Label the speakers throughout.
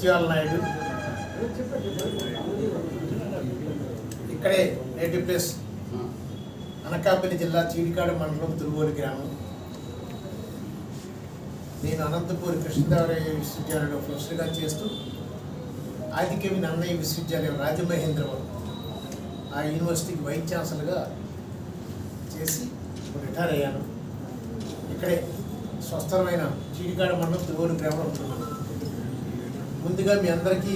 Speaker 1: ముత్యాల నాయుడు. ఇక్కడే native place Anakapalli జిల్లా చీడికాడు మండలం తురుగోలు గ్రామం. నేను అనంతపూర్ కృష్ణదేవరాయ విశ్వవిద్యాలయంలో ప్రొఫెసర్గా చేస్తూ ఆదికవి నన్నయ్య విశ్వవిద్యాలయం రాజమహేంద్రవరం ఆ యూనివర్సిటీకి వైస్ ఛాన్సలర్గా చేసి రిటైర్ అయ్యాను. ఇక్కడే స్వస్థమైన చీడికాడ మండలం తురుగోలు గ్రామంలో ఉంటున్నాను. ముందుగా మీ అందరికీ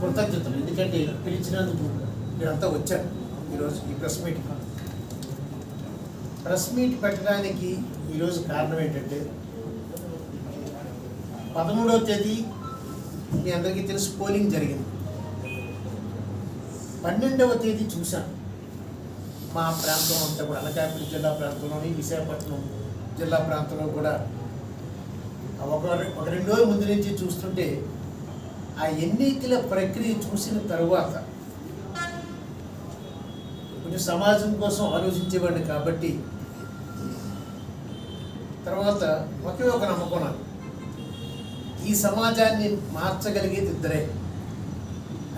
Speaker 1: కృతజ్ఞతలు. ఎందుకంటే పిలిచినందుకు మీరంతా వచ్చారు ఈరోజు ఈ ప్రెస్ మీట్. ప్రెస్ మీట్ పెట్టడానికి ఈరోజు కారణం ఏంటంటే పదమూడవ తేదీ మీ అందరికీ తెలుసు పోలింగ్ జరిగింది. పన్నెండవ తేదీ చూశాను మా ప్రాంతం అంతా కూడా అనకాపల్లి జిల్లా ప్రాంతంలోని విశాఖపట్నం జిల్లా ప్రాంతంలో కూడా. ఒక ఒక రెండు రోజుల ముందు నుంచి చూస్తుంటే ఆ ఎన్నికల ప్రక్రియ చూసిన తరువాత కొంచెం సమాజం కోసం ఆలోచించేవాడిని కాబట్టి తర్వాత ఒకే ఒక నమ్మకం నాకు. ఈ సమాజాన్ని మార్చగలిగేది ఇద్దరే.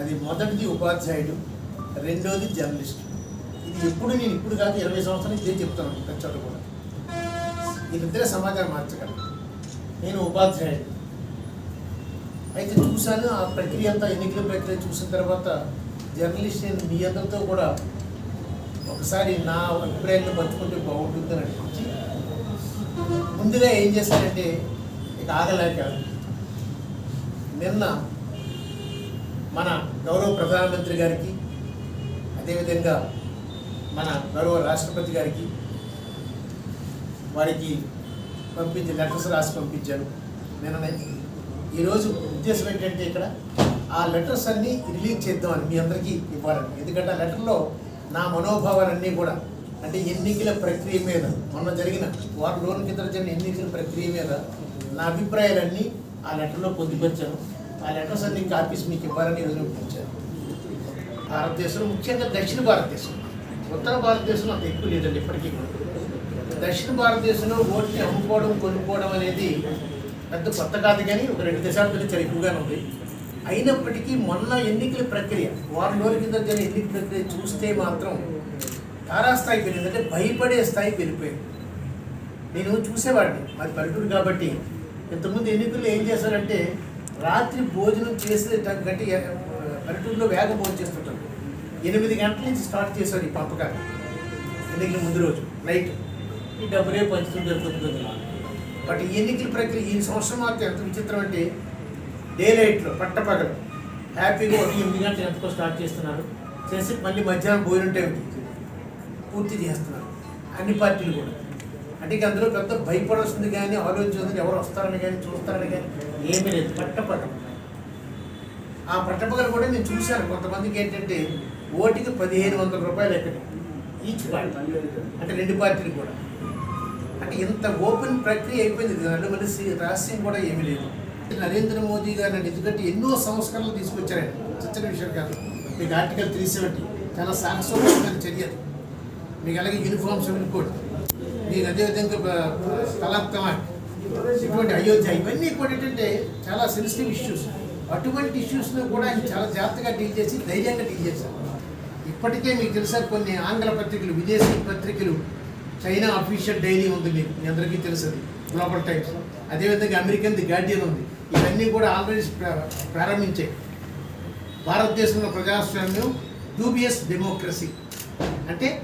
Speaker 1: అది మొదటిది ఉపాధ్యాయుడు రెండోది జర్నలిస్ట్. ఇది ఎప్పుడు నేను ఇప్పుడు కాదు ఇరవై సంవత్సరాలు ఇదే చెప్తాను ప్రతి కూడా. వీళ్ళిద్దరే సమాజాన్ని మార్చగలరు. నేను ఉపాధ్యాయుడు అయితే చూశాను ఆ ప్రక్రియ అంతా ఎన్నికల ప్రక్రియ చూసిన తర్వాత జర్నలిస్ట్ నేను మీ అందరితో కూడా ఒకసారి నా అభిప్రాయాన్ని పంచుకుంటే బాగుంటుందని అనిపించి ముందుగా ఏం చేశానంటే ఇక ఆగలేక నిన్న మన గౌరవ ప్రధానమంత్రి గారికి అదేవిధంగా మన గౌరవ రాష్ట్రపతి గారికి వారికి పంపించి లెటర్స్ రాసి పంపించాను. నిన్న ఈరోజు ఉద్దేశం ఏంటంటే ఇక్కడ ఆ లెటర్స్ అన్నీ రిలీజ్ చేద్దామని మీ అందరికీ ఇవ్వాలని. ఎందుకంటే ఆ లెటర్లో నా మనోభావాలన్నీ కూడా అంటే ఎన్నికల ప్రక్రియ మీద మొన్న జరిగిన వారం రోజుల కింద జరిగిన ఎన్నికల ప్రక్రియ మీద నా అభిప్రాయాలన్నీ ఆ లెటర్లో పొందుపరిచాను. ఆ లెటర్స్ అన్ని కాపీస్ మీకు ఇవ్వాలని ఈరోజు పంపించాను భారతదేశంలో ముఖ్యంగా దక్షిణ భారతదేశం. ఉత్తర భారతదేశంలో అంత ఎక్కువ లేదండి ఇప్పటికీ. దక్షిణ భారతదేశంలో ఓట్ని అమ్ముకోవడం కొనుక్కోవడం అనేది పెద్ద కొత్త కాదు కానీ ఒక రెండు దశాబ్దాలు చాలా ఎక్కువగానే ఉంది. అయినప్పటికీ మొన్న ఎన్నికల ప్రక్రియ వారం రోజుల కింద జరిగిన ఎన్నికల ప్రక్రియ చూస్తే మాత్రం తారాస్థాయికి వెళ్ళింది. అంటే భయపడే స్థాయికి వెళ్ళిపోయింది నేను చూసేవాడిని మాది పల్లెటూరు కాబట్టి. ఇంతకుముందు ఎన్నికల్లో ఏం చేశారంటే రాత్రి భోజనం చేసే కంటే పల్లెటూరులో వేగ భోజనం చేస్తుంటారు. ఎనిమిది గంటల నుంచి స్టార్ట్ చేశారు ఈ పంపకాలు ఎన్నికల ముందు రోజు నైట్. ఈ డబ్బులే పంచుతుంటారు కొద్ది కొద్దిగా బట్ ఈ ఎన్నికల ప్రక్రియ ఈ సంవత్సరం మాత్రం ఎంత విచిత్రం అంటే డే లైట్లో పట్టపగలు. హ్యాపీగా ఒక ఎనిమిది గంటలు ఎంతకో స్టార్ట్ చేస్తున్నారు. చేసి మళ్ళీ మధ్యాహ్నం భోజనం టైం పూర్తి చేస్తున్నారు. అన్ని పార్టీలు కూడా. అంటే ఇక అందులో పెద్ద భయపడాల్సింది కానీ ఆలోచించింది ఎవరు వస్తారని కానీ చూస్తారని కానీ ఏమీ లేదు. పట్టపగలు. ఆ పట్టపగలు కూడా నేను చూశాను. కొంతమందికి ఏంటంటే ఓటికి పదిహేను వందల రూపాయలు ఎక్కడ? Each party. అంటే రెండు పార్టీలు కూడా. అంటే ఇంత ఓపెన్ ప్రక్రియ అయిపోయింది దాంట్లో మళ్ళీ రహస్యం కూడా ఏమీ లేదు. నరేంద్ర మోదీ గారు నన్ను ఎందుకంటే ఎన్నో సంస్కరణలు తీసుకొచ్చారండి. చచ్చని విషయం కాదు. మీకు ఆర్టికల్ త్రీ సెవెంటీ చాలా సాహసోపమైన చర్య మీకు అలాగే యూనిఫామ్ సివిల్ కోడ్ మీకు అదేవిధంగా బ- ఇటువంటి అయోధ్య ఇవన్నీ కూడా ఏంటంటే చాలా సెన్సిటివ్ ఇష్యూస్ అటువంటి ఇష్యూస్ను కూడా ఆయన చాలా జాగ్రత్తగా డీల్ చేసి ధైర్యంగా డీల్ చేశారు. ఇప్పటికే మీకు తెలుసా కొన్ని ఆంగ్ల పత్రికలు విదేశీ పత్రికలు చైనా అఫీషియల్ డైలీ ఉంది మీకు మీ అందరికీ తెలుసుది గ్లోబల్ టైమ్స్ అదేవిధంగా అమెరికన్ ది గార్డియన్ ఉంది. ఇవన్నీ కూడా ఆల్రెడీ ప్ర- ప్రారంభించాయి. భారతదేశంలో ప్రజాస్వామ్యం డూబియస్ డెమోక్రసీ అంటే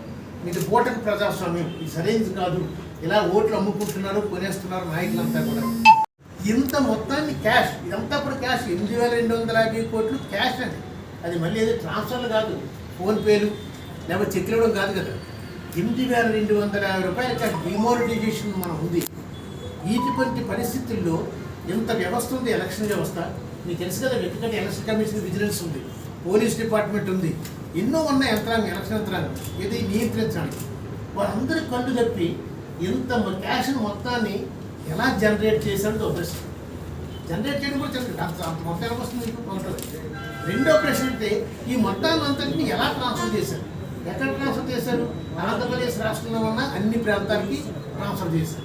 Speaker 1: ఇది ఓటకు ప్రజాస్వామ్యం. ఇది సరైనది కాదు. ఇలా ఓట్లు అమ్ముకుంటున్నారు కొనేస్తున్నారు నాయకులంతా కూడా. ఇంత మొత్తాన్ని క్యాష్ ఇదంతా కూడా క్యాష్ ఎనిమిది వేల రెండు వందల యాభై కోట్లు క్యాష్ అండి అది మళ్ళీ ఏదో ట్రాన్స్ఫర్లు కాదు. ఫోన్పేలు లేకపోతే చెక్లు ఇవ్వడం కాదు కదా. ఎనిమిది వేల రెండు వందల యాభై రూపాయల డిమోనిటైజేషన్ మనం ఉంది. ఇటువంటి పరిస్థితుల్లో ఇంత వ్యవస్థ ఉంది? ఎలక్షన్ వ్యవస్థ. మీకు తెలుసు కదా వ్యక్తిగత ఎలక్షన్ కమిషన్ విజిలెన్స్ ఉంది. పోలీస్ డిపార్ట్మెంట్ ఉంది. ఎన్నో ఉన్న యంత్రాంగం ఎలక్షన్ యంత్రాంగం. ఇది నియంత్రించాలి వారందరి కళ్ళు తప్పి ఇంత క్యాష్ మొత్తాన్ని ఎలా జనరేట్ చేశాడో ప్రశ్న. జనరేట్ చేయడం కూడా చెప్పండి అంత అంత మొత్తం ఎలా వస్తుంది? ఉంటుంది. రెండో ప్రశ్న అయితే ఈ మొత్తాన్ని అంతటిని ఎలా ట్రాన్స్ఫర్ చేశారు? ఎక్కడ ట్రాన్స్ఫర్ చేశారు? ఆంధ్రప్రదేశ్ రాష్ట్రంలో ఉన్న అన్ని ప్రాంతాలకి ట్రాన్స్ఫర్ చేశారు.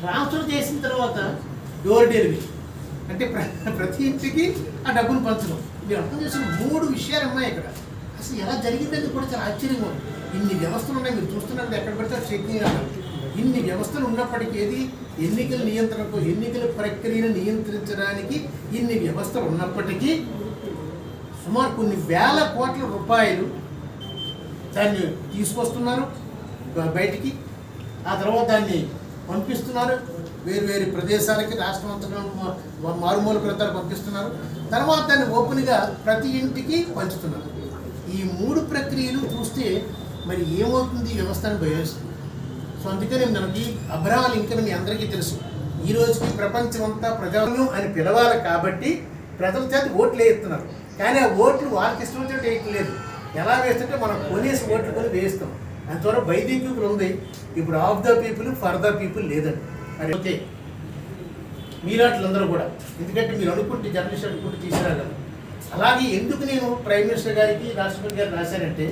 Speaker 1: ట్రాన్స్ఫర్ చేసిన తర్వాత డోర్ డెలివరీ అంటే ప్ర- ప్రతి ఇంటికి ఆ డబ్బును పంచడం. మీరు అర్థం చేసిన మూడు విషయాలు ఉన్నాయి ఇక్కడ. అసలు ఎలా జరిగిందని కూడా చాలా ఆశ్చర్యంగా ఉంది. ఇన్ని వ్యవస్థలు ఉన్నాయి. మీరు చూస్తున్నప్పుడు ఎక్కడ పడితే అక్కడ చెక్కింగ్ ఇన్ని వ్యవస్థలు ఉన్నప్పటికీ ఏది? ఎన్నికల నియంత్రణకు ఎన్నికల ప్రక్రియను నియంత్రించడానికి ఇన్ని వ్యవస్థలు ఉన్నప్పటికీ సుమారు కొన్ని వేల కోట్ల రూపాయలు దాన్ని తీసుకొస్తున్నారు. బయటికి. ఆ తర్వాత దాన్ని పంపిస్తున్నారు. వేరు వేరు ప్రదేశాలకి రాష్ట్రం అంతటా మారుమూల ప్రాంతాలు పంపిస్తున్నారు. తర్వాత దాన్ని ఓపెన్గా ప్రతి ఇంటికి పంచుతున్నారు. ఈ మూడు ప్రక్రియలు చూస్తే మరి ఏమవుతుంది వ్యవస్థ అని భయవేస్తుంది సో అందుకని మనకి అబ్రహాం లింకన్ మీ అందరికీ తెలుసు. ఈ రోజుకి ప్రపంచం అంతా ప్రజలను అని పిలవాలి కాబట్టి ప్రజల చేత ఓట్లు వేస్తున్నారు. కానీ ఆ ఓట్లు వారికి ఇష్టం వచ్చినట్టు వేయట్లేదు. ఎలా వేస్తుంటే మనం కొనేసి ఓట్లు కొని వేస్తాం. అంతవరకు బై ది పీపుల్ ఉంది. ఇప్పుడు of the people for the people లేదండి. అది ఓకే. మీలాంటిలందరూ కూడా. ఎందుకంటే మీరు అనుకుంటే జర్నలిస్ట్ అనుకుంటే తీసుకురాగలరు అలాగే ఎందుకు నేను ప్రైమ్ మినిస్టర్ గారికి రాష్ట్రపతి గారు రాశానంటే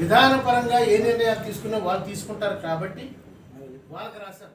Speaker 1: విధానపరంగా ఏ నిర్ణయాలు తీసుకున్నా వాళ్ళు తీసుకుంటారు కాబట్టి వాళ్ళకి రాశాను.